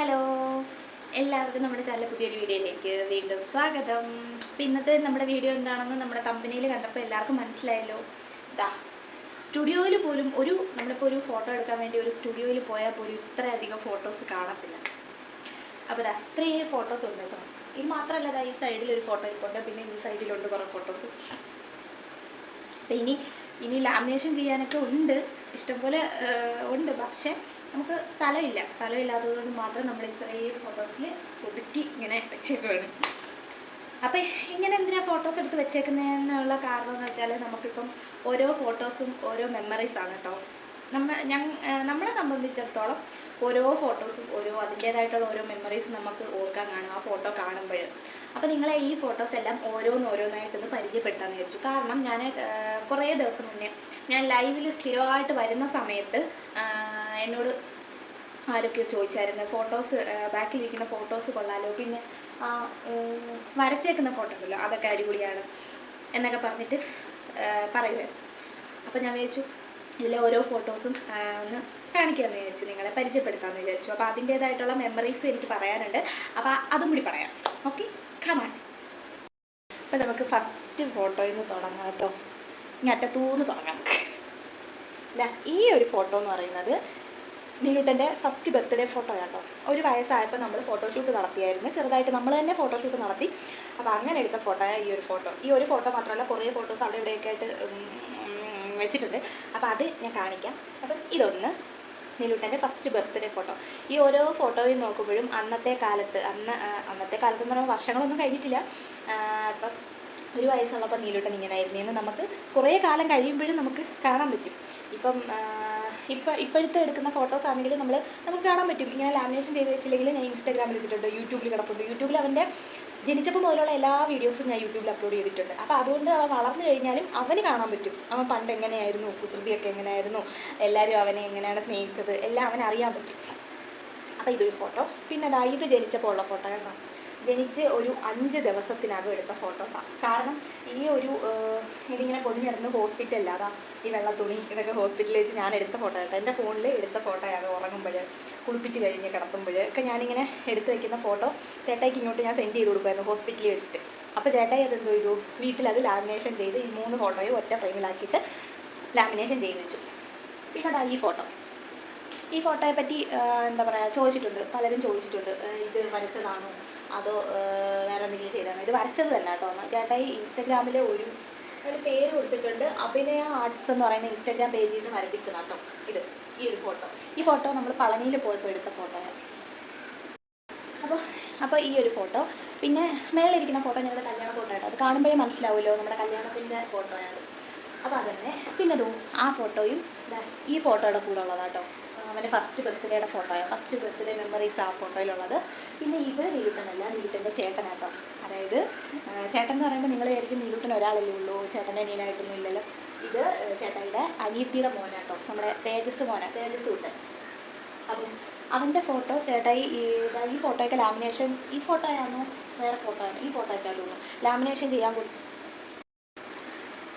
Hello. എല്ലാവർക്കും നമ്മുടെ ചാനലിലെ പുതിയൊരു വീഡിയോയിലേക്ക് വീണ്ടും സ്വാഗതം. അപ്പം ഇന്നത്തെ നമ്മുടെ വീഡിയോ എന്താണെന്ന് നമ്മുടെ കമ്പനിയിൽ കണ്ടപ്പോൾ എല്ലാവർക്കും മനസ്സിലായല്ലോ. ഇതാ സ്റ്റുഡിയോയിൽ പോലും ഒരു നമ്മളിപ്പോൾ ഒരു ഫോട്ടോ എടുക്കാൻ വേണ്ടി ഒരു സ്റ്റുഡിയോയിൽ പോയാൽ പോലും ഇത്രയധികം ഫോട്ടോസ് കാണത്തില്ല. അപ്പോൾ ഇതാ ഇത്രയും ഫോട്ടോസ് ഉണ്ട് കേട്ടോ. ഇത് മാത്രമല്ല ഈ സൈഡിൽ ഒരു ഫോട്ടോ ഇരിപ്പുണ്ട്. പിന്നെ ഈ സൈഡിലുണ്ട് കുറേ ഫോട്ടോസ്. അപ്പം ഇനി ഇനി ലാമിനേഷൻ ചെയ്യാനൊക്കെ ഉണ്ട്. ഇഷ്ടംപോലെ ഉണ്ട്. പക്ഷേ നമുക്ക് സ്ഥലമില്ല. സ്ഥലമില്ലാത്തത് കൊണ്ട് മാത്രം നമ്മൾ ഇത്രയും ഫോട്ടോസിൽ ഒതുക്കി ഇങ്ങനെ വെച്ചേക്കുകയാണ് അപ്പം ഇങ്ങനെ എന്തിനാ ഫോട്ടോസ് എടുത്ത് വെച്ചേക്കുന്നതിനുള്ള കാരണം എന്ന് വെച്ചാൽ നമുക്കിപ്പം ഓരോ ഫോട്ടോസും ഓരോ മെമ്മറീസ് ആണ് കേട്ടോ നമ്മ ഞ നമ്മളെ സംബന്ധിച്ചിടത്തോളം ഓരോ ഫോട്ടോസും ഓരോ അതിന്റേതായിട്ടുള്ള ഓരോ മെമ്മറീസ് നമുക്ക് ഓർക്കാൻ കാണും ആ ഫോട്ടോ കാണുമ്പോൾ അപ്പോൾ നിങ്ങളെ ഈ ഫോട്ടോസ് എല്ലാം ഓരോന്ന് ഓരോന്നായിട്ടൊന്ന് പരിചയപ്പെടുത്താമെന്ന് വിചാരിച്ചു. കാരണം ഞാൻ കുറേ ദിവസം മുന്നേ ഞാൻ ലൈവിൽ സ്ഥിരമായിട്ട് വരുന്ന സമയത്ത് എന്നോട് ആരൊക്കെ ചോദിച്ചായിരുന്നു. ഫോട്ടോസ് ബാക്കിലിരിക്കുന്ന ഫോട്ടോസ് കൊള്ളാലോ. പിന്നെ ആ വരച്ചേക്കുന്ന ഫോട്ടോ ഉണ്ടല്ലോ അതൊക്കെ അടിപൊളിയാണ് എന്നൊക്കെ പറഞ്ഞിട്ട് പറയുമായിരുന്നു അപ്പോൾ ഞാൻ വിചാരിച്ചു ഇതിലെ ഓരോ ഫോട്ടോസും ഒന്ന് കാണിക്കാമെന്ന് വിചാരിച്ചു നിങ്ങളെ പരിചയപ്പെടുത്താമെന്ന് വിചാരിച്ചു. അപ്പോൾ അതിന്റേതായിട്ടുള്ള മെമ്മറീസ് എനിക്ക് പറയാനുണ്ട്. അപ്പോൾ അതും കൂടി പറയാം. ഓക്കെ കമാൺ അപ്പോൾ നമുക്ക് ഫസ്റ്റ് ഫോട്ടോയിൽ നിന്ന് തുടങ്ങാം കേട്ടോ. ഇനി അറ്റത്തൂന്ന് തുടങ്ങാം. ഈ ഒരു ഫോട്ടോ എന്ന് പറയുന്നത് നീലുട്ടന്റെ ഫസ്റ്റ് ബർത്ത്ഡേ ഫോട്ടോ കേട്ടോ ഒരു വയസ്സായപ്പോൾ നമ്മൾ ഫോട്ടോഷൂട്ട് നടത്തിയായിരുന്നു. ചെറുതായിട്ട് നമ്മൾ തന്നെ ഫോട്ടോഷൂട്ട് നടത്തി. അപ്പോൾ അങ്ങനെ എടുത്ത ഫോട്ടോയാണ് ഈ ഒരു ഫോട്ടോ ഈ ഒരു ഫോട്ടോ മാത്രമല്ല കുറേ ഫോട്ടോസ് അവിടെ ഇവിടെയൊക്കെ ആയിട്ട് വെച്ചിട്ടുണ്ട്. അപ്പോൾ അത് ഞാൻ കാണിക്കാം. അപ്പം ഇതൊന്ന് നീലുട്ടന്റെ ഫസ്റ്റ് ബർത്ത്ഡേ ഫോട്ടോ ഈ ഓരോ ഫോട്ടോയും നോക്കുമ്പോഴും അന്നത്തെ കാലത്ത് അന്ന് അന്നത്തെ കാലത്ത് എന്ന് പറയുമ്പോൾ വർഷങ്ങളൊന്നും കഴിഞ്ഞിട്ടില്ല. അപ്പം ഒരു വയസ്സുള്ളപ്പോൾ നീലുട്ടൻ ഇങ്ങനെ ആയിരുന്നു എന്ന് നമുക്ക് കുറേ കാലം കഴിയുമ്പോഴും നമുക്ക് കാണാൻ പറ്റും. ഇപ്പം ഇപ്പം ഇപ്പോഴത്തെ എടുക്കുന്ന ഫോട്ടോസ് ആണെങ്കിൽ നമ്മൾ നമുക്ക് കാണാൻ പറ്റും. ഇങ്ങനെ ലാമിനേഷൻ ചെയ്ത് വെച്ചില്ലെങ്കിൽ ഞാൻ ഇൻസ്റ്റാഗ്രാമിൽ ഇട്ടിട്ടുണ്ട് യൂട്യൂബിൽ കിടപ്പുണ്ട്. യൂട്യൂബിൽ അവന്റെ ജനിച്ചപ്പോൾ മുതലുള്ള എല്ലാ വീഡിയോസും ഞാൻ യൂട്യൂബിൽ അപ്ലോഡ് ചെയ്തിട്ടുണ്ട്. അപ്പോൾ അതുകൊണ്ട് അവൻ വളർന്നു കഴിഞ്ഞാലും അവന് കാണാൻ പറ്റും. അവൻ പണ്ട് എങ്ങനെയായിരുന്നു കുസൃതിയൊക്കെ എങ്ങനെയായിരുന്നു എല്ലാവരും അവനെ എങ്ങനെയാണ് സ്നേഹിച്ചത് എല്ലാം അവൻ അറിയാൻ പറ്റും. അപ്പോൾ ഇതൊരു ഫോട്ടോ പിന്നെ ഇത് ജനിച്ചപ്പോൾ ഉള്ള ഫോട്ടോ കേട്ടോ. ജനിച്ച് ഒരു അഞ്ച് ദിവസത്തിനകം എടുത്ത ഫോട്ടോസാണ് കാരണം ഈ ഒരു ഇതിങ്ങനെ പൊതിഞ്ഞിടുന്ന ഹോസ്പിറ്റലിൽ അതാ ഈ വെള്ള തുണി ഇതൊക്കെ ഹോസ്പിറ്റലിൽ വെച്ച് ഞാൻ എടുത്ത ഫോട്ടോ കേട്ടോ എന്റെ ഫോണിൽ എടുത്ത ഫോട്ടോയാണ് ഉറങ്ങുമ്പോൾ കുളിപ്പിച്ച് കഴിഞ്ഞ് കിടക്കുമ്പോൾ ഒക്കെ ഞാനിങ്ങനെ എടുത്ത് വെക്കുന്ന ഫോട്ടോ ചേട്ടായിക്ക് ഇങ്ങോട്ട് ഞാൻ സെൻഡ് ചെയ്ത് കൊടുക്കുമായിരുന്നു ഹോസ്പിറ്റലിൽ വെച്ചിട്ട്. അപ്പോൾ ചേട്ടായി അതെന്തോ ചെയ്തു? വീട്ടിലത് ലാമിനേഷൻ ചെയ്ത് ഈ മൂന്ന് ഫോട്ടോയും ഒറ്റ ഫ്രെയിമിലാക്കിയിട്ട് ലാമിനേഷൻ ചെയ്ത് വെച്ചു. പിന്നെ അതാ ഈ ഫോട്ടോ ഈ ഫോട്ടോയെ പറ്റി എന്താ പറയുക ചോദിച്ചിട്ടുണ്ട്. പലരും ചോദിച്ചിട്ടുണ്ട്. ഇത് വരച്ചതാണോ? അതോ വേറെ എന്തെങ്കിലും ചെയ്തതാണോ ഇത് വരച്ചത് തന്നെ കേട്ടോ. ചേട്ടായി ഇൻസ്റ്റഗ്രാമിൽ ഒരു ഒരു പേര് കൊടുത്തിട്ടുണ്ട്. അഭിനയ ആർട്സ് എന്ന് പറയുന്ന ഇൻസ്റ്റാഗ്രാം പേജിൽ നിന്ന് വരപ്പിച്ചതാണ് കേട്ടോ ഇത് ഈ ഒരു ഫോട്ടോ. ഈ ഫോട്ടോ നമ്മൾ പളനിയിൽ പോയപ്പോൾ എടുത്ത ഫോട്ടോയാണ്. അപ്പോൾ അപ്പോൾ ഈ ഒരു ഫോട്ടോ. പിന്നെ മേളിലിരിക്കുന്ന ഫോട്ടോ ഞങ്ങളുടെ കല്യാണ ഫോട്ടോ ആയിട്ട് അത് കാണുമ്പോഴേ മനസ്സിലാവുമല്ലോ നമ്മുടെ കല്യാണത്തിന്റെ ഫോട്ടോയാണ്. അപ്പോൾ അതന്നെ. പിന്നെ ദോ ആ ഫോട്ടോയും ഈ ഫോട്ടോയുടെ കൂടെ ഉള്ളതാട്ടോ അവന്റെ ഫസ്റ്റ് ബർത്ത്ഡേയുടെ ഫോട്ടോയാണ് ഫസ്റ്റ് ബർത്ത്ഡേ മെമ്മറീസ് ആ ഫോട്ടോയിലുള്ളത് പിന്നെ ഇത് നീലുട്ടനല്ല നീലുട്ടന്റെ ചേട്ടനാട്ടോ. അതായത് ചേട്ടൻ എന്ന് പറയുമ്പോൾ നിങ്ങൾ വിചാരിക്കും നീലുട്ടൻ ഒരാളല്ലേ ഉള്ളൂ. ചേട്ടന്റെ അനിയനായിട്ടൊന്നും ഇല്ലല്ലോ. ഇത് ചേട്ടായിയുടെ അനിയത്തിയുടെ മോനാട്ടോ. നമ്മുടെ തേജസ് മോന തേജസ് കൂട്ടൻ അപ്പം അവന്റെ ഫോട്ടോ ചേട്ടായി ഈ ഈ ഫോട്ടോയൊക്കെ ലാമിനേഷൻ ഈ ഫോട്ടോയാണോ വേറെ ഫോട്ടോ ആണ്? ഈ ഫോട്ടോയൊക്കെ തോന്നുന്നു ലാമിനേഷൻ ചെയ്യാൻ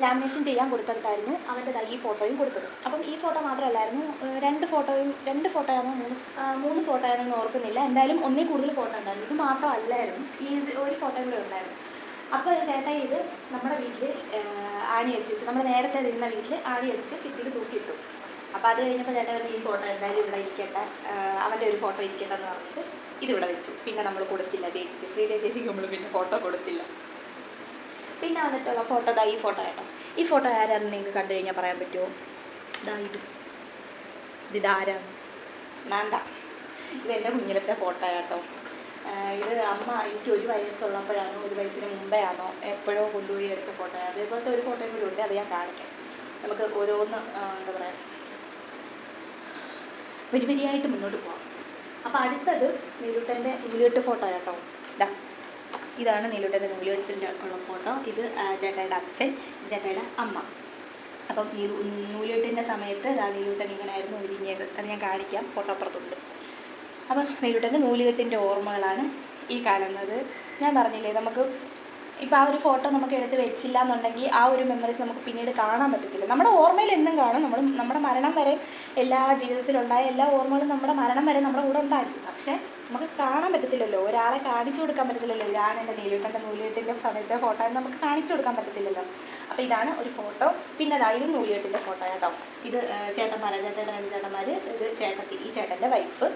ലാമിനേഷൻ ചെയ്യാൻ കൊടുത്തിട്ടായിരുന്നു അവന്റെ ഈ ഫോട്ടോയും കൊടുത്തത്. അപ്പം ഈ ഫോട്ടോ മാത്രമല്ലായിരുന്നു രണ്ട് ഫോട്ടോയും രണ്ട് ഫോട്ടോയാണോ മൂന്ന് മൂന്ന് ഫോട്ടോ ആണെന്ന് ഓർക്കുന്നില്ല. എന്തായാലും ഒന്നേ കൂടുതൽ ഫോട്ടോ ഉണ്ടായിരുന്നു. ഇത് മാത്രമല്ലായിരുന്നു ഈ ഒരു ഫോട്ടോയും കൂടെ ഉണ്ടായിരുന്നു. അപ്പോൾ ചേട്ടാ ഇത് നമ്മുടെ വീട്ടിൽ ആണി അടിച്ച് വെച്ചു. നമ്മൾ നേരത്തെ നിന്ന വീട്ടിൽ ആണി അടിച്ച് കിട്ടിയിട്ട് തൂക്കിയിട്ടു. അപ്പോൾ അത് കഴിഞ്ഞപ്പോൾ ചേട്ടൻ പറഞ്ഞ് ഈ ഫോട്ടോ എന്തായാലും ഇവിടെ ഇരിക്കട്ടെ. അവന്റെ ഒരു ഫോട്ടോ ഇരിക്കട്ടെ എന്ന് പറഞ്ഞിട്ട് ഇതിവിടെ വെച്ചു. പിന്നെ നമ്മൾ കൊടുത്തില്ല ചേച്ചിക്ക്. ശ്രീദേവി ചേച്ചിക്ക് നമ്മൾ പിന്നെ ഫോട്ടോ കൊടുത്തില്ല. പിന്നെ വന്നിട്ടുള്ള ഫോട്ടോ ദാ ഈ ഫോട്ടോ കേട്ടോ. ഈ ഫോട്ടോ ആരാന്ന് നിങ്ങൾക്ക് കണ്ടു കഴിഞ്ഞാൽ പറയാൻ പറ്റുമോ ദാ ഇത്. ഇത് ആരാന്ന് വേണ്ട ഇത് എന്റെ കുഞ്ഞിലത്തെ ഫോട്ടോ കേട്ടോ. ഇത് അമ്മ എനിക്ക് ഒരു വയസ്സുള്ളപ്പോഴാണോ ഒരു വയസ്സിന് മുമ്പേ ആണോ എപ്പോഴോ കൊണ്ടുപോയി എടുത്ത ഫോട്ടോ. അതേപോലത്തെ ഒരു ഫോട്ടോയും കൂടി ഉണ്ട് അത് ഞാൻ കാണിക്കാം. നമുക്ക് ഓരോന്ന് എന്താ പറയുക വരി വരിയായിട്ട് മുന്നോട്ട് പോകാം അപ്പോൾ അടുത്തത് നീലുട്ടന്റെ നൂലുകെട്ട് ഫോട്ടോ കേട്ടോ. ഇതാ ഇതാണ് നീലുട്ടന്റെ നൂലുകെട്ടിന്റെ ഉള്ള ഫോട്ടോ. ഇത് ചേട്ടയുടെ അച്ഛൻ ചേട്ടയുടെ അമ്മ. അപ്പം ഈ നൂലുകെട്ടിന്റെ സമയത്ത് നീലുട്ടൻ ഇങ്ങനെയായിരുന്നു ഒരുങ്ങിയത് അത് ഞാൻ കാണിക്കാം ഫോട്ടോ അപ്പുറത്തുണ്ട്. അപ്പം നീലുട്ടന്റെ നൂലുകെട്ടിന്റെ ഓർമ്മകളാണ് ഈ കാണുന്നത്. ഞാൻ പറഞ്ഞില്ലേ നമുക്ക് ഇപ്പോൾ ആ ഒരു ഫോട്ടോ നമുക്ക് എടുത്ത് വെച്ചില്ല എന്നുണ്ടെങ്കിൽ ആ ഒരു മെമ്മറീസ് നമുക്ക് പിന്നീട് കാണാൻ പറ്റത്തില്ല. നമ്മുടെ ഓർമ്മയിൽ എന്നും കാണും. നമ്മൾ നമ്മുടെ മരണം വരെ എല്ലാ ജീവിതത്തിലുണ്ടായ എല്ലാ ഓർമ്മകളും നമ്മുടെ മരണം വരെ നമ്മുടെ കൂടെ ഉണ്ടായിരിക്കും. പക്ഷേ നമുക്ക് കാണാൻ പറ്റത്തില്ലല്ലോ. ഒരാളെ കാണിച്ചു കൊടുക്കാൻ പറ്റത്തില്ലല്ലോ. ഇതാണ് എന്റെ നീലിട്ടന്റെ നൂലിയെട്ടിന്റെ സമയത്തെ ഫോട്ടോ എന്ന് നമുക്ക് കാണിച്ചു കൊടുക്കാൻ പറ്റത്തില്ലല്ലോ. അപ്പോൾ ഇതാണ് ഒരു ഫോട്ടോ. പിന്നെ അതാ ഇത് നൂലിയെട്ടിന്റെ ഫോട്ടോ കേട്ടോ. ഇത് ചേട്ടന്മാർ ചേട്ടന്റെ രണ്ട് ചേട്ടന്മാർ ഇത് ചേട്ടത്തി ഈ ചേട്ടന്റെ വൈഫ്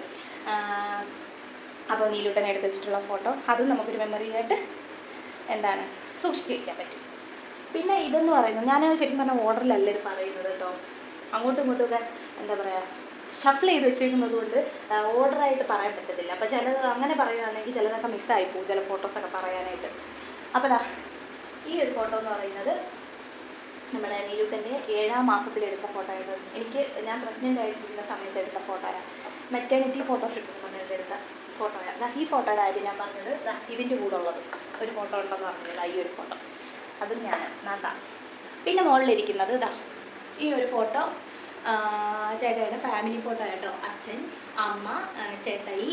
അപ്പോൾ നീലൂട്ടനെ എടുത്ത് വെച്ചിട്ടുള്ള ഫോട്ടോ. അതും നമുക്കൊരു മെമ്മറി ആയിട്ട് എന്താണ് സൂക്ഷിച്ചിരിക്കാൻ പറ്റും. പിന്നെ ഇതെന്ന് പറയുന്നത് ഞാൻ ശരിക്കും പറഞ്ഞാൽ ഓർഡറിലല്ല ഇത് പറയുന്നത് കേട്ടോ. അങ്ങോട്ടും ഇങ്ങോട്ടും ഒക്കെ എന്താ പറയുക ഷഫിൾ ചെയ്ത് വെച്ചിരിക്കുന്നത് കൊണ്ട് ഓർഡറായിട്ട് പറയാൻ പറ്റത്തില്ല. അപ്പോൾ ചിലത് അങ്ങനെ പറയുകയാണെങ്കിൽ ചിലതൊക്കെ മിസ്സായി പോകും ചില ഫോട്ടോസൊക്കെ പറയാനായിട്ട്. അപ്പോൾ ദാ ഈ ഒരു ഫോട്ടോ എന്ന് പറയുന്നത് നമ്മുടെ നീലൂട്ടന്റെ ഏഴാം മാസത്തിലെടുത്ത ഫോട്ടോ ആയിരുന്നു. എനിക്ക് ഞാൻ പ്രഗ്നന്റ് ആയിട്ടിരിക്കുന്ന സമയത്ത് എടുത്ത ഫോട്ടോയാണ് മെറ്റേണിറ്റി ഫോട്ടോഷൂട്ട് പറഞ്ഞിട്ട് എടുത്ത ഫോട്ടോയാണ് ഈ ഫോട്ടോയുടെ കാര്യം ഞാൻ പറഞ്ഞത് ഇതിന്റെ കൂടെ ഉള്ളത്. ഒരു ഫോട്ടോ ഉണ്ടെന്ന് പറഞ്ഞത് ഈ ഒരു ഫോട്ടോ അതും ഞാൻ നന്ദ പിന്നെ മുകളിലിരിക്കുന്നത് ഇതാ ഈ ഒരു ഫോട്ടോ ചേട്ടയുടെ ഫാമിലി ഫോട്ടോ കേട്ടോ. അച്ഛൻ അമ്മ ചേട്ടായി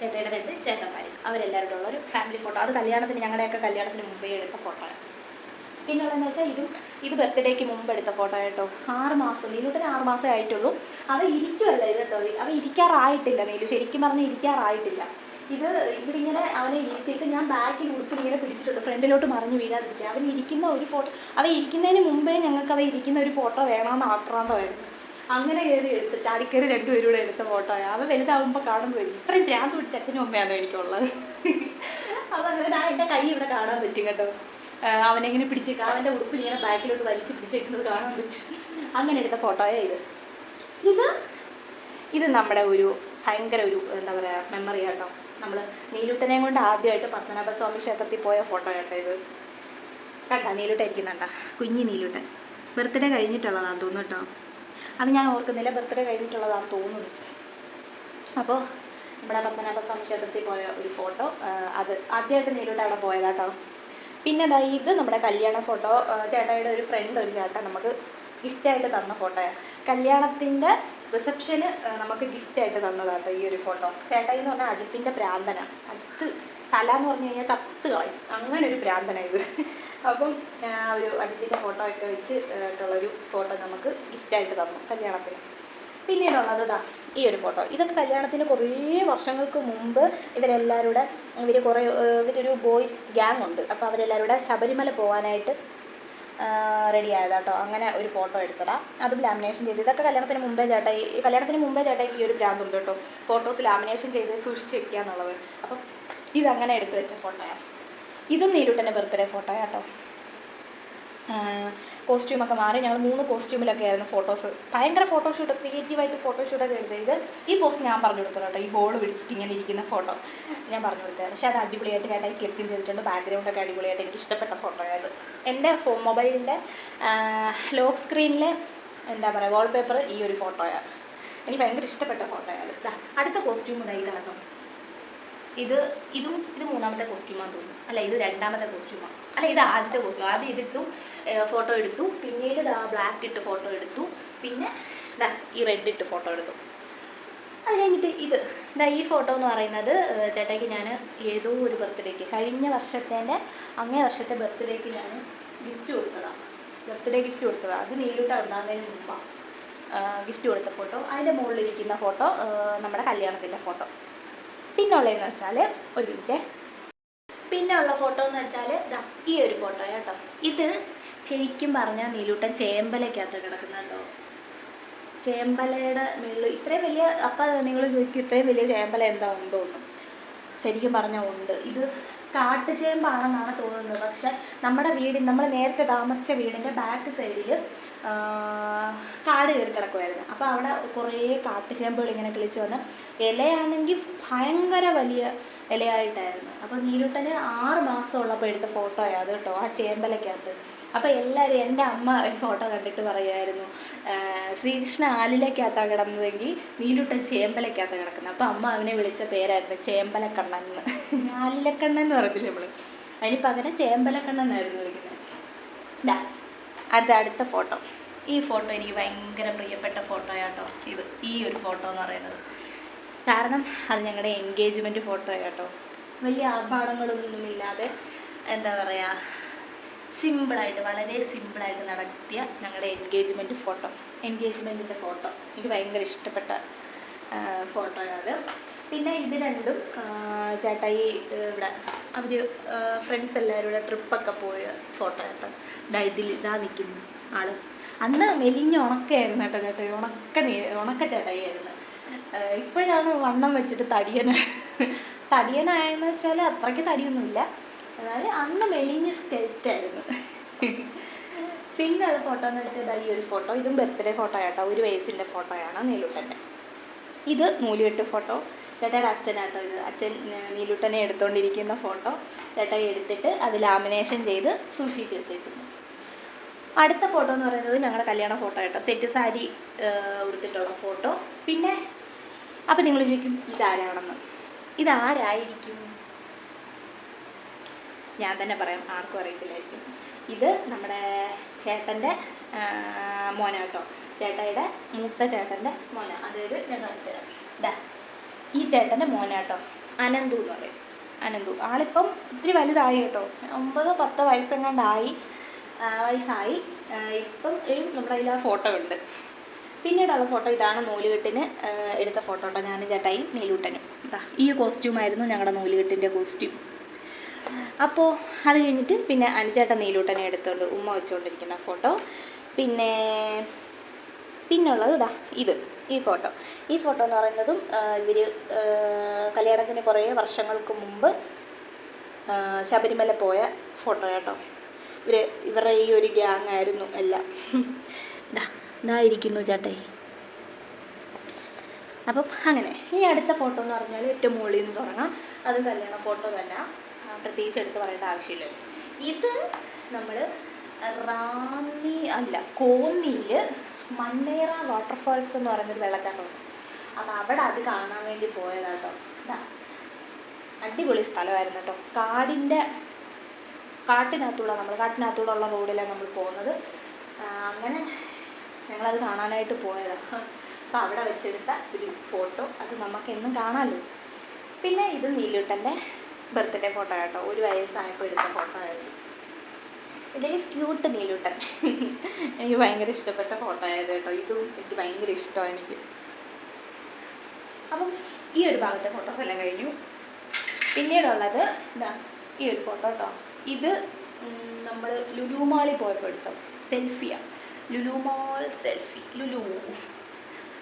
ചേട്ടയുടെ രണ്ട് ചേട്ടന്മാർ അവരെല്ലാവരുടെ ഉള്ള ഒരു ഫാമിലി ഫോട്ടോ അത് കല്യാണത്തിന് ഞങ്ങളുടെയൊക്കെ കല്യാണത്തിന് മുമ്പേ എടുത്ത ഫോട്ടോ പിന്നെ ഉള്ളതെന്ന് വെച്ചാൽ ഇതും ഇത് ബർത്ത്ഡേക്ക് മുമ്പ് എടുത്ത ഫോട്ടോ കേട്ടോ ആറ് മാസം നീലുട്ടിന് ആറ് മാസമേ ആയിട്ടുള്ളൂ. അവ ഇരിക്കുമല്ല ഇത് കേട്ടോ. അവ ഇരിക്കാറായിട്ടില്ല നീലു. ശരിക്കും പറഞ്ഞാൽ ഇരിക്കാറായിട്ടില്ല. ഇത് ഇവിടെ ഇങ്ങനെ അവനെ ഇരുത്തിയിട്ട് ഞാൻ ബാക്കിൽ ഉടുപ്പിൽ ഇങ്ങനെ പിടിച്ചിട്ടുണ്ട്. ഫ്രണ്ടിലോട്ട് മറിഞ്ഞ് വീഴാതിരിക്കുക അവൻ ഇരിക്കുന്ന ഒരു ഫോട്ടോ അവ ഇരിക്കുന്നതിന് മുമ്പേ ഞങ്ങൾക്ക് അവ ഇരിക്കുന്ന ഒരു ഫോട്ടോ വേണമെന്ന് ആക്രാന്തമായിരുന്നു. അങ്ങനെ കയറി എടുത്ത് ചാടിക്കയറി രണ്ടുപേരും കൂടെ എടുത്ത ഫോട്ടോയാണ് അവ വലുതാവുമ്പോൾ കാണുമ്പോൾ ഇത്രയും ഭ്രാന്ത് പിടിച്ച അച്ഛനും അമ്മയാണ് എനിക്കുള്ളത്. അതങ്ങനെ ഞാൻ എന്റെ കൈ ഇവിടെ കാണാൻ പറ്റും കേട്ടോ. അവനെങ്ങനെ പിടിച്ചേക്കുക അവന്റെ ഉടുപ്പ് ഇങ്ങനെ ബാക്കിലോട്ട് വലിച്ചു പിടിച്ചേക്കുന്നത് കാണാൻ പറ്റും. അങ്ങനെ എടുത്ത ഫോട്ടോയാണ് ഇത്. ഇത് ഇത് നമ്മുടെ ഒരു ഭയങ്കര ഒരു എന്താ പറയുക മെമ്മറി ആട്ടോ. നമ്മൾ നീലുട്ടനെ കൊണ്ട് ആദ്യമായിട്ട് പത്മനാഭസ്വാമി ക്ഷേത്രത്തിൽ പോയ ഫോട്ടോ ആട്ടോ ഇത്. കണ്ട നീലുട്ട ഇരിക്കുന്നുണ്ട. കുഞ്ഞി നീലുട്ടൻ. ബർത്ത്ഡേ കഴിഞ്ഞിട്ടുള്ളതാണെന്ന് തോന്നുന്നു കേട്ടോ. അത് ഞാൻ ഓർക്കുന്നില്ല ബർത്ത്ഡേ കഴിഞ്ഞിട്ടുള്ളതാണെന്ന് തോന്നുന്നു. അപ്പോൾ നമ്മുടെ പത്മനാഭസ്വാമി ക്ഷേത്രത്തിൽ പോയ ഒരു ഫോട്ടോ അത് ആദ്യമായിട്ട് നീലുട്ട അവിടെ പോയതാട്ടോ. പിന്നെ ദാ ഇത് നമ്മുടെ കല്യാണ ഫോട്ടോ. ചേട്ടായിയുടെ ഒരു ഫ്രണ്ട് ഒരു ചേട്ടൻ നമുക്ക് ഗിഫ്റ്റായിട്ട് തന്ന ഫോട്ടോയാണ് കല്യാണത്തിന്റെ റിസപ്ഷന് നമുക്ക് ഗിഫ്റ്റായിട്ട് തന്നതാട്ടോ ഈ ഒരു ഫോട്ടോ ചേട്ടായി എന്ന് പറഞ്ഞാൽ അജിത്തിന്റെ പ്രാന്തനാണ് അജിത്ത് തല എന്ന് പറഞ്ഞു കഴിഞ്ഞാൽ ചത്ത് കളയും. അങ്ങനെ ഒരു പ്രാന്തനാണ് ഇത്. അപ്പം ഒരു അജിത്തിന്റെ ഫോട്ടോ ഒക്കെ വെച്ച് ആയിട്ടുള്ളൊരു ഫോട്ടോ നമുക്ക് ഗിഫ്റ്റായിട്ട് തന്നു കല്യാണത്തിന്. പിന്നീടുള്ളത് ഇതാ ഈ ഒരു ഫോട്ടോ. ഇതൊക്കെ കല്യാണത്തിന് കുറേ വർഷങ്ങൾക്ക് മുമ്പ് ഇവരെല്ലാവരുടെ ഇവർ കുറേ ഇവരൊരു ബോയ്സ് ഗ്യാങ് ഉണ്ട്. അപ്പോൾ അവരെല്ലാവരുടെ ശബരിമല പോകാനായിട്ട് റെഡി ആയതാ കേട്ടോ അങ്ങനെ ഒരു ഫോട്ടോ എടുത്തതാ. അതും ലാമിനേഷൻ ചെയ്ത്. ഇതൊക്കെ കല്യാണത്തിന് മുമ്പേ ചേട്ടാ ഈ കല്യാണത്തിന് മുമ്പേ ചേട്ടാ ഈ ഒരു ഭ്രാന്തുണ്ട് കേട്ടോ ഫോട്ടോസ് ലാമിനേഷൻ ചെയ്ത് സൂക്ഷിച്ച് വെക്കുക എന്നുള്ളത് അപ്പം ഇതങ്ങനെ എടുത്ത് വെച്ച ഫോട്ടോയാണ് ഇതും നീലൂട്ടന്റെ ബർത്ത്ഡേ ഫോട്ടോയാട്ടോ കോസ്റ്റ്യൂമൊക്കെ മാറി. ഞങ്ങൾ മൂന്ന് കോസ്റ്റ്യൂമിലൊക്കെ ആയിരുന്നു ഫോട്ടോസ്. ഭയങ്കര ഫോട്ടോഷൂട്ട് ക്രിയേറ്റീവായിട്ട് ഫോട്ടോഷൂട്ടൊക്കെ എടുത്തത് ഈ പോസ്റ്റ് ഞാൻ പറഞ്ഞു കൊടുത്തത് കേട്ടോ. ഈ ബോൾ പിടിച്ചിട്ട് ഇങ്ങനെ ഇരിക്കുന്ന ഫോട്ടോ ഞാൻ പറഞ്ഞു കൊടുത്തത്. പക്ഷേ അത് അടിപൊളിയായിട്ട് ചേട്ടായി ക്ലിപ്പിംഗ് ചെയ്തിട്ടുണ്ട് ബാക്ക്ഗ്രൗണ്ട് ഒക്കെ അടിപൊളിയായിട്ട് എനിക്ക് ഇഷ്ടപ്പെട്ട ഫോട്ടോ ആയത്. എന്റെ ഫോൺ മൊബൈലിന്റെ ലോക്ക് സ്ക്രീനിലെ എന്താ പറയുക വാൾപേപ്പർ ഈ ഒരു ഫോട്ടോയാണ് എനിക്ക് ഭയങ്കര ഇഷ്ടപ്പെട്ട ഫോട്ടോയാണ് അടുത്ത കോസ്റ്റ്യൂം ഇതായി ഇത് ഇതും ഇത് മൂന്നാമത്തെ കോസ്റ്റ്യൂമാന്ന് തോന്നുന്നു. അല്ല ഇത് രണ്ടാമത്തെ കോസ്റ്റ്യൂമാണ് അല്ല ഇത് ആദ്യത്തെ കോസ്റ്റ്യൂം ആദ്യം ഇതിട്ടു ഫോട്ടോ എടുത്തു. പിന്നീട് ഇതാ ബ്ലാക്ക് ഇട്ട് ഫോട്ടോ എടുത്തു. പിന്നെ ഇതാ ഈ റെഡ് ഇട്ട് ഫോട്ടോ എടുത്തു. അത് കഴിഞ്ഞിട്ട് ഇത്. ഇതാ ഈ ഫോട്ടോ എന്ന് പറയുന്നത് ചേട്ടയ്ക്ക് ഞാൻ ഏതോ ഒരു ബർത്ത്ഡേക്ക് കഴിഞ്ഞ വർഷത്തേന്റെ അങ്ങേ വർഷത്തെ ബർത്ത്ഡേക്ക് ഞാൻ ഗിഫ്റ്റ് കൊടുത്തതാണ് ബർത്ത്ഡേ ഗിഫ്റ്റ് കൊടുത്തതാണ് അത് നേരിട്ട് ഉണ്ടാകുന്നതിന് മുമ്പാണ് ഗിഫ്റ്റ് കൊടുത്ത ഫോട്ടോ അതിന്റെ മുകളിലിരിക്കുന്ന ഫോട്ടോ നമ്മുടെ കല്യാണത്തിന്റെ ഫോട്ടോ പിന്നെ ഉള്ളതെന്ന് വെച്ചാൽ ഒരു മിനിറ്റ്. പിന്നെ ഉള്ള ഫോട്ടോ എന്ന് വെച്ചാൽ ഈ ഒരു ഫോട്ടോ കേട്ടോ. ഇത് ശരിക്കും പറഞ്ഞാൽ നീലൂട്ടൻ ചേമ്പലക്കകത്ത് കിടക്കുന്നുണ്ടോ? ചേമ്പലയുടെ മുകളിൽ ഇത്രയും വലിയ അപ്പം നിങ്ങൾ ചോദിക്കും ഇത്രയും വലിയ ചേമ്പല എന്താ ഉണ്ടോ എന്ന് ശരിക്കും പറഞ്ഞാൽ ഉണ്ട്. ഇത് കാട്ടുചേമ്പാണെന്നാണ് തോന്നുന്നത്. പക്ഷെ നമ്മുടെ വീട് നമ്മൾ നേരത്തെ താമസിച്ച വീടിന്റെ ബാക്ക് സൈഡിൽ കാട് കയറി കിടക്കുമായിരുന്നു അപ്പോൾ അവിടെ കുറേ കാട്ടുചേമ്പുകൾ ഇങ്ങനെ കിളിച്ച് വന്ന് ഇലയാണെങ്കിൽ ഭയങ്കര വലിയ ഇലയായിട്ടായിരുന്നു അപ്പോൾ നീരുട്ടന് ആറ് മാസം ഉള്ളപ്പോൾ എടുത്ത ഫോട്ടോയാണ് അത് കേട്ടോ ആ ചേമ്പലക്കകത്ത്. അപ്പോൾ എല്ലാവരും എന്റെ അമ്മ ഒരു ഫോട്ടോ കണ്ടിട്ട് പറയുമായിരുന്നു ശ്രീകൃഷ്ണ ആലിലേക്കകത്താണ് കിടന്നതെങ്കിൽ നീലുട്ടൻ ചേമ്പലക്കകത്ത് കിടക്കുന്നത്. അപ്പോൾ അമ്മ അവനെ വിളിച്ച പേരായിരുന്നു ചേമ്പലക്കണ്ണൻ എന്ന്. ആലിലക്കണ്ണൻ എന്ന് പറഞ്ഞില്ല നമ്മൾ അതിന് പകരം ചേമ്പലക്കണ്ണൻ എന്നായിരുന്നു വിളിക്കുന്നത്. ഇതാ അടുത്ത അടുത്ത ഫോട്ടോ. ഈ ഫോട്ടോ എനിക്ക് ഭയങ്കര പ്രിയപ്പെട്ട ഫോട്ടോയാട്ടോ ഇത് ഈ ഒരു ഫോട്ടോ എന്ന് പറയുന്നത്. കാരണം അത് ഞങ്ങളുടെ എൻഗേജ്മെന്റ് ഫോട്ടോ കേട്ടോ. വലിയ ആർഭാടങ്ങളൊന്നുമില്ലാതെ എന്താ പറയുക സിമ്പിളായിട്ട് വളരെ സിമ്പിളായിട്ട് നടത്തിയ ഞങ്ങളുടെ എൻഗേജ്മെന്റ് ഫോട്ടോ എൻഗേജ്മെന്റിന്റെ ഫോട്ടോ എനിക്ക് ഭയങ്കര ഇഷ്ടപ്പെട്ട ഫോട്ടോയാണ് പിന്നെ ഇത് രണ്ടും ചേട്ടായി ഇവിടെ അവർ ഫ്രണ്ട്സ് എല്ലാവരും ഇവിടെ ട്രിപ്പൊക്കെ പോയ ഫോട്ടോ കേട്ടോ. ഇതാ ഇതിൽ ഇതാ നിൽക്കുന്നു ആൾ അന്ന് മെലിഞ്ഞ ഉണക്കായിരുന്നു കേട്ടോ ചേട്ടായി. ഉണക്ക നീ ഉണക്ക ചേട്ടായി ആയിരുന്നു. ഇപ്പോഴാണ് വണ്ണം വെച്ചിട്ട് തടിയന. തടിയനായെന്ന് വെച്ചാൽ അത്രയ്ക്ക് തടിയൊന്നുമില്ല. അതായത് അന്ന് മെലിഞ്ഞ സ്കെൽറ്റായിരുന്നു പിന്നെയുള്ള ഫോട്ടോ എന്ന് വെച്ചാൽ ഈ ഒരു ഫോട്ടോ ഇതും ബർത്ത്ഡേ ഫോട്ടോ ആട്ടോ. ഒരു വയസ്സിന്റെ ഫോട്ടോയാണ് നീലൂട്ടന്റെ. ഇത് മൂലിയെട്ട് ഫോട്ടോ ചേട്ടയുടെ അച്ഛനാട്ടോ ഇത്. അച്ഛൻ നീലൂട്ടനെ എടുത്തുകൊണ്ടിരിക്കുന്ന ഫോട്ടോ ചേട്ടായി എടുത്തിട്ട് അത് ലാമിനേഷൻ ചെയ്ത് സൂക്ഷിച്ച് വെച്ചേക്കുന്നു. അടുത്ത ഫോട്ടോ എന്ന് പറയുന്നത് ഞങ്ങളുടെ കല്യാണ ഫോട്ടോ ആട്ടോ. സെറ്റ് സാരി ഉടുത്തിട്ടുള്ള ഫോട്ടോ പിന്നെ അപ്പം നിങ്ങൾ ചോദിക്കും ഇതാരാണെന്ന്? ഇതാരായിരിക്കും? ഞാൻ തന്നെ പറയാം ആർക്കും അറിയത്തില്ലായിരിക്കും. ഇത് നമ്മുടെ ചേട്ടന്റെ മോനാട്ടോ ചേട്ടയുടെ മൂത്ത ചേട്ടന്റെ മോന. അതായത് ഞാൻ കാണിച്ചു തരാം. ഈ ചേട്ടന്റെ മോനാട്ടോ അനന്തു എന്ന് പറയും. അനന്തു. ആളിപ്പം ഒത്തിരി വലുതായി കേട്ടോ. ഒമ്പതോ പത്തോ വയസ്സെങ്ങാണ്ടായി വയസ്സായി. ഇപ്പം ഒരു നമ്മുടെ കയ്യിൽ ഫോട്ടോ ഉണ്ട്. പിന്നീടുള്ള ഫോട്ടോ ഇതാണ് നൂലുകെട്ടിന് എടുത്ത ഫോട്ടോ കേട്ടോ ഞാനും ചേട്ടായും നീലൂട്ടനും. ഇതാ ഈ കോസ്റ്റ്യൂമായിരുന്നു ഞങ്ങളുടെ നൂലുകെട്ടിന്റെ കോസ്റ്റ്യൂം അപ്പോൾ അത് കഴിഞ്ഞിട്ട് പിന്നെ അനുചേട്ടൻ നീലൂട്ടനെ എടുത്തോണ്ട് ഉമ്മ വെച്ചുകൊണ്ടിരിക്കുന്ന ഫോട്ടോ. പിന്നെ പിന്നുള്ളത് ഇതാ ഇത് ഈ ഫോട്ടോ. ഈ ഫോട്ടോ എന്ന് പറയുന്നതും ഇവർ കല്യാണത്തിന് കുറേ വർഷങ്ങൾക്ക് മുമ്പ് ശബരിമല പോയ ഫോട്ടോ കേട്ടോ ഇവർ ഇവരുടെ ഈ ഒരു ഗ്യാങ് ആയിരുന്നു എല്ലാം. ഇതാ ഇതായിരിക്കുന്നു ചേട്ടേ. അപ്പം അങ്ങനെ ഈ അടുത്ത ഫോട്ടോ എന്ന് പറഞ്ഞാൽ ഏറ്റവും മുകളിൽ നിന്ന് തുടങ്ങാം. അത് കല്യാണ ഫോട്ടോ തന്നെ പ്രത്യേകിച്ച് എടുത്ത് പറയേണ്ട ആവശ്യമില്ല. ഇത് നമ്മൾ റാന്നി അല്ല കോന്നിയിൽ മണ്ണേറ വാട്ടർഫാൾസ് എന്ന് പറയുന്നൊരു വെള്ളച്ചാട്ടമുണ്ട്. അപ്പോൾ അവിടെ അത് കാണാൻ വേണ്ടി പോയതാട്ടോ ഇതാ അടിപൊളി സ്ഥലമായിരുന്നു കേട്ടോ. കാടിന്റെ കാട്ടിനകത്തൂടെ നമ്മൾ കാട്ടിനകത്തൂടെ ഉള്ള റോഡിലാണ് നമ്മൾ പോകുന്നത്. അങ്ങനെ ഞങ്ങളത് കാണാനായിട്ട് പോയതാണ് അപ്പോൾ അവിടെ വെച്ചെടുത്ത ഒരു ഫോട്ടോ. അത് നമുക്ക് എന്നും കാണാമല്ലോ പിന്നെ ഇത് നീലൂട്ടന്റെ ബർത്ത്ഡേ ഫോട്ടോ കേട്ടോ ഒരു വയസ്സായപ്പോൾ എടുത്ത ഫോട്ടോ ആയിരുന്നു. ഇതിൽ ക്യൂട്ട് നീലൂട്ടൻ. എനിക്ക് ഭയങ്കര ഇഷ്ടപ്പെട്ട ഫോട്ടോ ആയത് കേട്ടോ. ഇതും എനിക്ക് ഭയങ്കര ഇഷ്ടമാണ് എനിക്ക്. അപ്പം ഈ ഒരു ഭാഗത്തെ ഫോട്ടോസ് എല്ലാം കഴിഞ്ഞു. പിന്നീടുള്ളത് ഇതാ ഈ ഒരു ഫോട്ടോ കേട്ടോ ഇത് നമ്മൾ ലുലു മാളിൽ പോയപ്പോൾ എടുത്ത സെൽഫിയാണ് ലുലു മോൾ സെൽഫി ലുലു.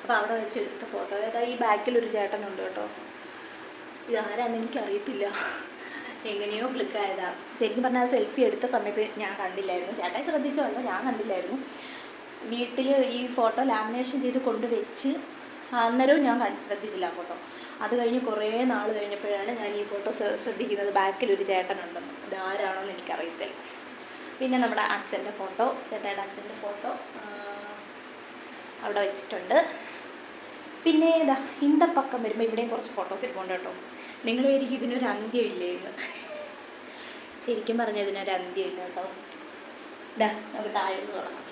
അപ്പോൾ അവിടെ വെച്ച് എടുത്ത ഫോട്ടോ അതായത് ഈ ബാക്കിൽ ഒരു ചേട്ടനുണ്ട് കേട്ടോ. ഇതാരാന്ന് എനിക്കറിയത്തില്ല. എങ്ങനെയോ ക്ലിക്ക് ആയതാ. ശരിക്കും പറഞ്ഞാൽ സെൽഫി എടുത്ത സമയത്ത് ഞാൻ കണ്ടില്ലായിരുന്നു. ചേട്ടായി ശ്രദ്ധിച്ചോ? അല്ല ഞാൻ കണ്ടില്ലായിരുന്നു. വീട്ടിൽ ഈ ഫോട്ടോ ലാമിനേഷൻ ചെയ്ത് കൊണ്ടുവച്ച് അന്നേരവും ഞാൻ ശ്രദ്ധിച്ചില്ല ആ ഫോട്ടോ അത് കഴിഞ്ഞ് കുറേ നാൾ കഴിഞ്ഞപ്പോഴാണ് ഞാൻ ഈ ഫോട്ടോ ശ്രദ്ധിക്കുന്നത്. ബാക്കിൽ ഒരു ചേട്ടനുണ്ടെന്ന്. ഇത് ആരാണെന്ന് എനിക്കറിയത്തില്ല. പിന്നെ നമ്മുടെ അച്ഛന്റെ ഫോട്ടോ ചേട്ടയുടെ അച്ഛന്റെ ഫോട്ടോ അവിടെ വെച്ചിട്ടുണ്ട്. പിന്നെ ഇതാ ഇന്ത പക്കം വരുമ്പോൾ ഇവിടെയും കുറച്ച് ഫോട്ടോസ് ഇരിപ്പുണ്ട് കേട്ടോ. നിങ്ങൾ വിചാരിക്കും ഇതിനൊരു അന്ത്യമില്ലേ എന്ന് ശരിക്കും പറഞ്ഞാൽ ഇതിനൊരു അന്ത്യമില്ല കേട്ടോ. ഇതാ നമുക്ക് താഴെ തുടങ്ങാം.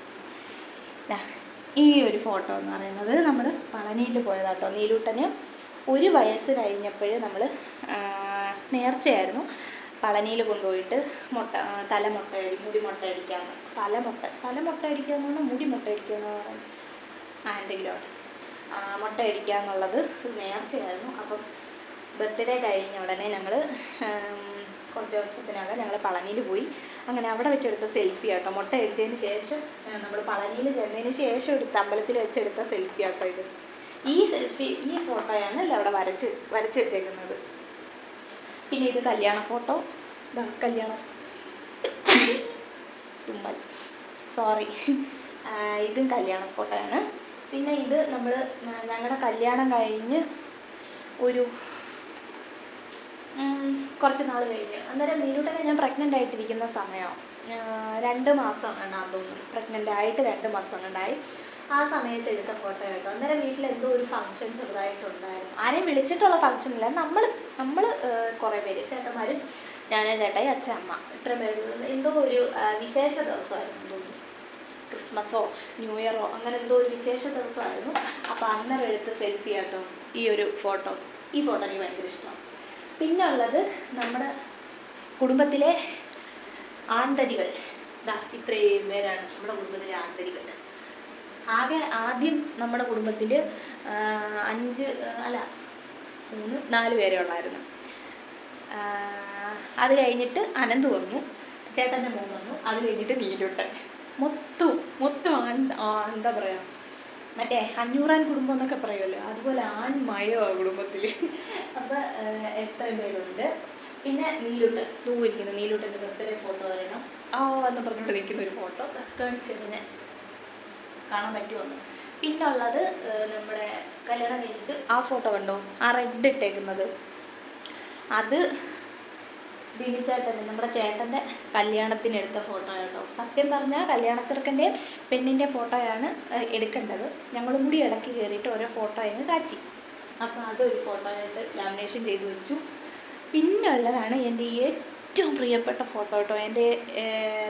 ഇതാ ഈ ഒരു ഫോട്ടോ എന്ന് പറയുന്നത് നമ്മൾ പളനിയിൽ പോയതാട്ടോ നീലൂട്ടന് ഒരു വയസ്സ് കഴിഞ്ഞപ്പോൾ നമ്മൾ നേർച്ചയായിരുന്നു. പളനിയിൽ കൊണ്ടുപോയിട്ട് മുട്ട തല മുട്ട അടി മുടി മുട്ടയടിക്കാന്ന് തല മുട്ട തല മുട്ടയടിക്കാന്ന് മുടി മുട്ടയടിക്കാന്ന് ആ എന്തെങ്കിലും മുട്ട മുട്ടയടിക്കുക എന്നുള്ളത് നേർച്ചയായിരുന്നു. അപ്പം ബർത്ത്ഡേ കഴിഞ്ഞ ഉടനെ ഞങ്ങൾ കുറച്ച് ദിവസത്തിനകം ഞങ്ങൾ പളനിയിൽ പോയി. അങ്ങനെ അവിടെ വെച്ചെടുത്ത സെൽഫി ആട്ടോ. മുട്ട അടിച്ചതിന് ശേഷം നമ്മൾ പളനിയിൽ ചെന്നതിന് ശേഷം എടുത്ത അമ്പലത്തിൽ വെച്ചെടുത്ത സെൽഫി ആട്ടോ ഇത്. ഈ സെൽഫി ഈ ഫോട്ടോയാണ് അവിടെ വരച്ച് വരച്ച് വെച്ചേക്കുന്നത്. പിന്നെ ഇത് കല്യാണ ഫോട്ടോ. ഇതാ കല്യാണം. തുമ്മൽ. സോറി ഇതും കല്യാണ ഫോട്ടോ ആണ്. പിന്നെ ഇത് നമ്മൾ ഞങ്ങളുടെ കല്യാണം കഴിഞ്ഞ് ഒരു കുറച്ച് നാൾ കഴിഞ്ഞ്. അന്നേരം മീനൂട്ടനെ ഞാൻ പ്രഗ്നന്റ് ആയിട്ടിരിക്കുന്ന സമയം രണ്ട് മാസം എന്നാന്ന് തോന്നുന്നു പ്രഗ്നന്റ് ആയിട്ട് രണ്ട് മാസം ഉണ്ടായി ആ സമയത്ത് എടുത്ത ഫോട്ടോ കേട്ടോ അന്നേരം വീട്ടിൽ എന്തോ ഒരു ഫംഗ്ഷൻ ചെറുതായിട്ടുണ്ടായിരുന്നു. ആരെയും വിളിച്ചിട്ടുള്ള ഫംഗ്ഷൻ ഇല്ല. നമ്മൾ നമ്മൾ കുറേ പേര്. ചേട്ടന്മാരും ഞാൻ ചേട്ടായി അച്ഛൻ അമ്മ ഇത്ര എന്തോ ഒരു വിശേഷ ദിവസമായിരുന്നു തോന്നുന്നു. ക്രിസ്മസോ ന്യൂ ഇയറോ അങ്ങനെ എന്തോ ഒരു വിശേഷ ദിവസമായിരുന്നു. അപ്പോൾ അന്നേരം എടുത്ത സെൽഫി ആട്ടോ ഈ ഒരു ഫോട്ടോ ഈ ഫോട്ടോ എനിക്ക് ഭയങ്കര ഇഷ്ടമാണ്. പിന്നെ ഉള്ളത് നമ്മുടെ കുടുംബത്തിലെ ആന്തരികൾ ദാ ഇത്രയും പേരാണ്. നമ്മുടെ കുടുംബത്തിലെ ആന്തരികൾ ആകെ ആദ്യം നമ്മുടെ കുടുംബത്തിൽ അഞ്ച് അല്ല മൂന്ന് നാല് പേരെ ഉള്ളായിരുന്നു. അത് കഴിഞ്ഞിട്ട് അനന്ത് വന്നു ചേട്ടന്റെ മോൻ വന്നു അത് കഴിഞ്ഞിട്ട് നീലുട്ടൻ. മൊത്തം മൊത്തം ആൺ എന്താ പറയുക മറ്റേ അഞ്ഞൂറാൻ കുടുംബം എന്നൊക്കെ പറയുമല്ലോ അതുപോലെ ആൺമയോ ആ കുടുംബത്തിൽ അപ്പോൾ എത്രയും പേരുണ്ട്? പിന്നെ നീലുട്ടൻ തൂവിരിക്കുന്ന നീലുട്ടന്റെ ബർത്ത്ഡേ ഫോട്ടോ വരണം ആ എന്ന് പറഞ്ഞുകൊണ്ട് നിൽക്കുന്ന ഒരു ഫോട്ടോ. കാണിച്ചു കാണാൻ പറ്റുമെന്ന്. പിന്നെ ഉള്ളത് നമ്മുടെ കല്യാണം കഴിഞ്ഞിട്ട് ആ ഫോട്ടോ കണ്ടോ? ആ റെഡ് ഇട്ടേക്കുന്നത്. അത് ബിനിച്ചേട്ടൻ നമ്മുടെ ചേട്ടന്റെ കല്യാണത്തിന് എടുത്ത ഫോട്ടോ കേട്ടോ. സത്യം പറഞ്ഞാൽ കല്യാണ ചെറുക്കന്റെയും പെണ്ണിന്റെ ഫോട്ടോയാണ് എടുക്കേണ്ടത്. ഞങ്ങളും കൂടി ഇടയ്ക്ക് കയറിയിട്ട് ഓരോ ഫോട്ടോ അങ്ങ് കാച്ചി. അപ്പോൾ അതൊരു ഫോട്ടോ ആയിട്ട് ലാമിനേഷൻ ചെയ്ത് വെച്ചു. പിന്നുള്ളതാണ് എന്റെ ഏറ്റവും പ്രിയപ്പെട്ട ഫോട്ടോ കേട്ടോ എന്റെ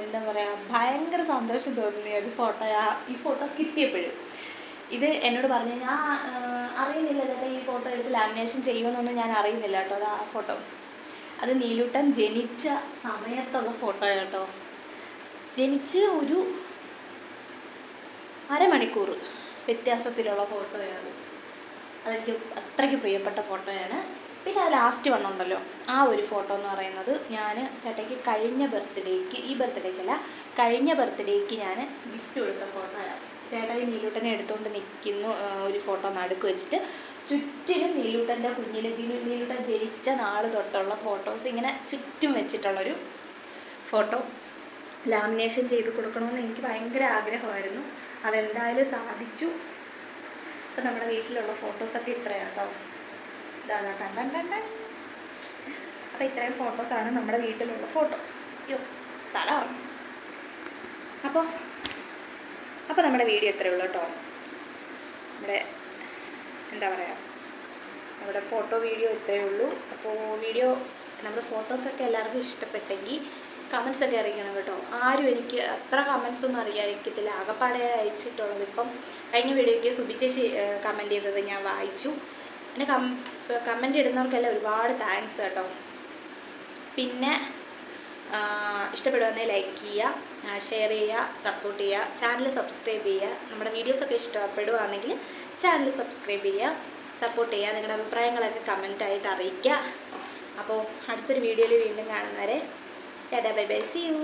എന്താ പറയുക ഭയങ്കര സന്തോഷം തോന്നുന്ന ഒരു ഫോട്ടോ ഈ ഫോട്ടോ കിട്ടിയപ്പോഴും. ഇത് എന്നോട് പറഞ്ഞു ഞാൻ അറിയുന്നില്ല ചേട്ടാ ഈ ഫോട്ടോ എടുത്ത് ലാമിനേഷൻ ചെയ്യുമെന്നൊന്നും ഞാൻ അറിയുന്നില്ല കേട്ടോ അത് ആ ഫോട്ടോ അത് നീലൂട്ടൻ ജനിച്ച സമയത്തുള്ള ഫോട്ടോ കേട്ടോ ജനിച്ച് ഒരു അരമണിക്കൂർ വ്യത്യാസത്തിലുള്ള ഫോട്ടോയാണ് അതെനിക്ക് അത്രയ്ക്ക് പ്രിയപ്പെട്ട ഫോട്ടോയാണ് പിന്നെ ആ ലാസ്റ്റ് വണ്ണുണ്ടല്ലോ ആ ഒരു ഫോട്ടോ എന്ന് പറയുന്നത് ഞാൻ ചേട്ടയ്ക്ക് കഴിഞ്ഞ ബർത്ത്ഡേക്ക് ഈ ബർത്ത്ഡേക്കല്ല കഴിഞ്ഞ ബർത്ത്ഡേക്ക് ഞാൻ ഗിഫ്റ്റ് കൊടുത്ത ഫോട്ടോയാണ് ചേട്ടൻ ഈ നീലൂട്ടനെ എടുത്തുകൊണ്ട് നിൽക്കുന്നു ഒരു ഫോട്ടോ നടുക്ക് വെച്ചിട്ട്. ചുറ്റിലും നീലൂട്ടന്റെ കുഞ്ഞിലെ നീലൂട്ടൻ ജനിച്ച നാൾ തൊട്ടുള്ള ഫോട്ടോസ് ഇങ്ങനെ ചുറ്റും വെച്ചിട്ടുള്ളൊരു ഫോട്ടോ ലാമിനേഷൻ ചെയ്ത് കൊടുക്കണമെന്ന് എനിക്ക് ഭയങ്കര ആഗ്രഹമായിരുന്നു. അതെന്തായാലും സാധിച്ചു. അപ്പം നമ്മുടെ വീട്ടിലുള്ള ഫോട്ടോസൊക്കെ ഇത്രയാണ് കേട്ടോ ഇതാ കണ്ടൻ കണ്ടൻ അപ്പോൾ ഇത്രയും ഫോട്ടോസാണ് നമ്മുടെ വീട്ടിലുള്ള ഫോട്ടോസ് അയ്യോ തല. അപ്പോൾ അപ്പോൾ നമ്മുടെ വീഡിയോ ഇത്രയേ ഉള്ളൂ കേട്ടോ. നമ്മുടെ എന്താ പറയുക നമ്മുടെ ഫോട്ടോ വീഡിയോ ഇത്രയേ ഉള്ളൂ. അപ്പോൾ വീഡിയോ നമ്മുടെ ഫോട്ടോസൊക്കെ എല്ലാവർക്കും ഇഷ്ടപ്പെട്ടെങ്കിൽ കമൻസ് ഒക്കെ അറിയിക്കണം കേട്ടോ. ആരും എനിക്ക് അത്ര കമൻസ് ഒന്നും അറിയാതിരിക്കത്തില്ല. ആകെപ്പാടെ അയച്ചിട്ടുള്ളത്. ഇപ്പം കഴിഞ്ഞ വീഡിയോയ്ക്ക് സുബിച്ചേച്ചി കമന്റ് ചെയ്തത് ഞാൻ വായിച്ചു. പിന്നെ കം കമന്റ് ഇടുന്നവർക്കെല്ലാം ഒരുപാട് താങ്ക്സ് കേട്ടോ. പിന്നെ ഇഷ്ടപ്പെടുവാണെങ്കിൽ ലൈക്ക് ചെയ്യുക ഷെയർ ചെയ്യുക സപ്പോർട്ട് ചെയ്യുക ചാനൽ സബ്സ്ക്രൈബ് ചെയ്യുക. നമ്മുടെ വീഡിയോസൊക്കെ ഇഷ്ടപ്പെടുവാണെങ്കിൽ ചാനൽ സബ്സ്ക്രൈബ് ചെയ്യുക സപ്പോർട്ട് ചെയ്യുക നിങ്ങളുടെ അഭിപ്രായങ്ങളൊക്കെ കമന്റായിട്ട് അറിയിക്കുക. അപ്പോൾ അടുത്തൊരു വീഡിയോയിൽ വീണ്ടും കാണുന്നവരെ ബൈ ബൈ സി യു